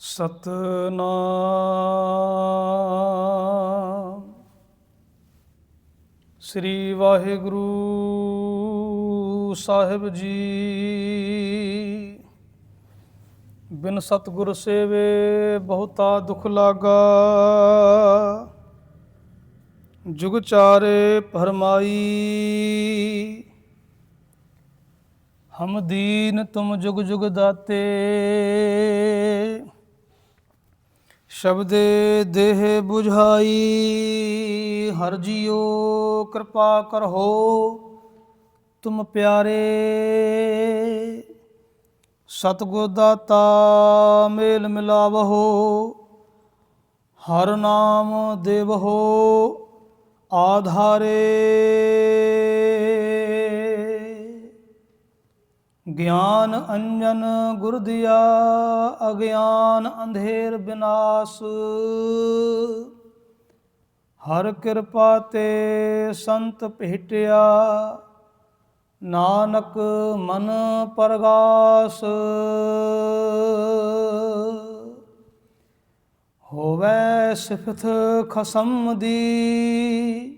ਸਤਨਾਮ। ਸ੍ਰੀ ਵਾਹਿਗੁਰੂ ਸਾਹਿਬ ਜੀ, ਬਿਨ ਸਤਿਗੁਰ ਸੇਵੇ ਬਹੁਤਾ ਦੁਖ ਲਾਗਾ। ਜੁਗ ਚਾਰੇ ਫਰਮਾਈ ਹਮ ਦੀਨ ਤੁਮ ਜੁਗ ਜੁਗ ਦਾਤੇ। ਸ਼ਬਦੇ ਦੇਹ 부ਝਾਈ ਹਰ ਜੀਓ ਕਿਰਪਾ ਕਰੋ ਤੁਮ ਪਿਆਰੇ ਸਤਿਗੁਰ ਦਾਤਾ ਮੇਲ ਮਿਲਾਵਹੋ, ਹਰ ਨਾਮ ਦੇਵਹੋ, ਆਧਾਰੇ ਗਿਆਨ ਅੰਜਨ ਗੁਰ ਦਿਆ, ਅਗਿਆਨ ਅੰਧੇਰ ਬਿਨਾਸ਼। ਹਰ ਕਿਰਪਾ ਤੇ ਸੰਤ ਭੇਟਿਆ, ਨਾਨਕ ਮਨ ਪਰਗਾਸ। ਹੋਵੇ ਸਿਫਤ ਖਸਮ ਦੀ,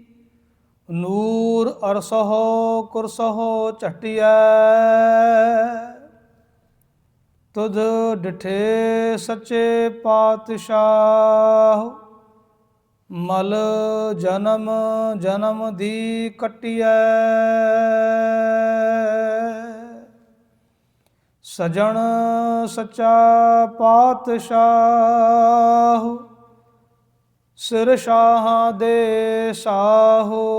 ਨੂਰ ਅਰਸਹੁ ਕੁਰਸਹੋ ਝਟਿਐ। ਤੁਧ ਡਿਠੇ ਸੱਚੇ ਪਾਤਸ਼ਾਹ। ਮਲ ਜਨਮ ਜਨਮ ਦੀ ਕਟਿਐ। ਸਜਣ ਸੱਚਾ ਪਾਤਸ਼ਾਹ। ਸਿਰ ਸ਼ਾਹਾਂ ਦੇ ਸਾਹੋ।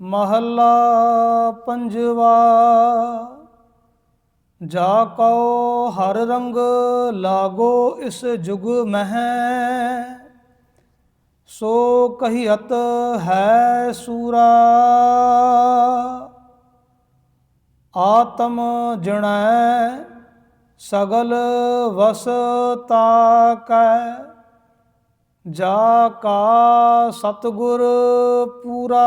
ਮਹੱਲਾ ਪੰਜਵਾ, ਜਾ ਕਉ ਹਰ ਰੰਗ ਲਾਗੋ ਇਸ ਜੁਗ ਮਹਿ, ਸੋ ਕਹੀਅਤ ਹੈ ਸੂਰਾ। ਆਤਮ ਜਣੈ ਸਗਲ ਵਸ ਤਾਕੈ ਜਾ ਕਾ ਸਤਗੁਰ ਪੂਰਾ।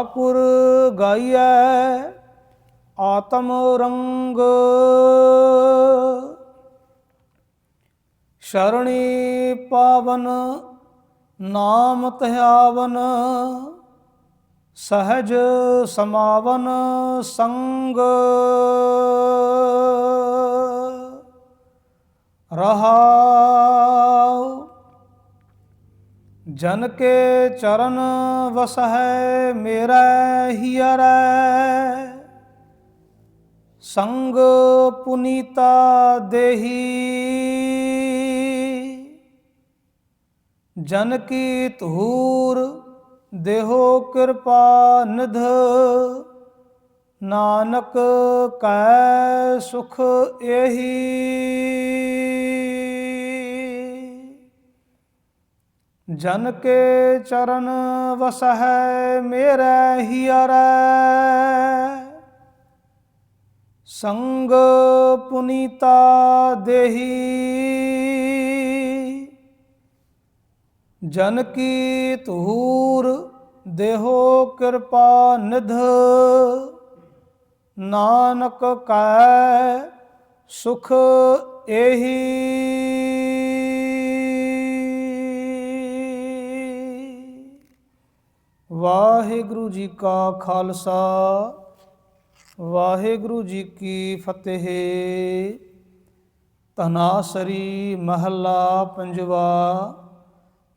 ਠਾਕੁਰ ਗਾਈਐ ਆਤਮ ਰੰਗ। ਸ਼ਰਣੀ ਪਾਵਨ ਨਾਮ ਧਿਆਵਨ ਸਹਜ ਸਮਾਵਨ ਸੰਗ। ਰਹਾਉ ਜਨ ਕੇ ਚਰਨ ਵਸਹਿ ਮੇਰਾ ਹੀਰੈ ਸੰਗ ਪੁਨੀਤਾ ਦੇਹੀ। ਜਨ ਕੀ ਧੂਰ, ਦੇਹੋ ਕਿਰਪਾ ਨਿਧ। ਨਾਨਕ ਕੈ ਸੁਖ ਏਹੀ। ਜਨ ਕੇ ਚਰਨ ਵਸਹਿ ਮੇਰੇ ਹੀਰੈ ਸੰਗ ਪੁਨੀਤਾ ਦੇਹੀ। ਜਨ ਕੀ ਧੂਰ ਦੇਹੋ ਕਿਰਪਾ ਨਿਧ। ਨਾਨਕ ਕੈ ਸੁਖ ਏਹੀ। ਵਾਹਿਗੁਰੂ ਜੀ ਕਾ ਖਾਲਸਾ, ਵਾਹਿਗੁਰੂ ਜੀ ਕੀ ਫਤਿਹ। ਤਨਾਸਰੀ ਮਹੱਲਾ ਪੰਜਵਾ,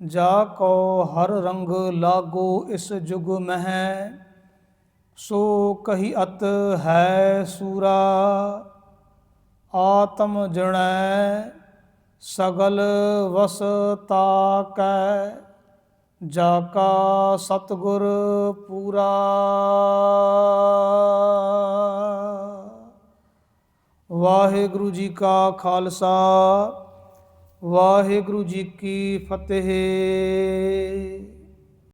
ਜਾ ਕੋ ਹਰ ਰੰਗ ਲਾਗੋ ਇਸ ਜੁਗ ਮਹਿ, ਸੋ ਕਹੀ ਅਤ ਹੈ ਸੂਰਾ। ਆਤਮ ਜਣੈ ਸਗਲ ਵਸ ਤਾਕੈ ਜਾ ਕਾ ਸਤਗੁਰ ਪੂਰਾ। ਵਾਹਿਗੁਰੂ ਜੀ ਕਾ ਖਾਲਸਾ ਵਾਹਿਗੁਰੂ ਜੀ ਕੀ ਫਤਿਹ।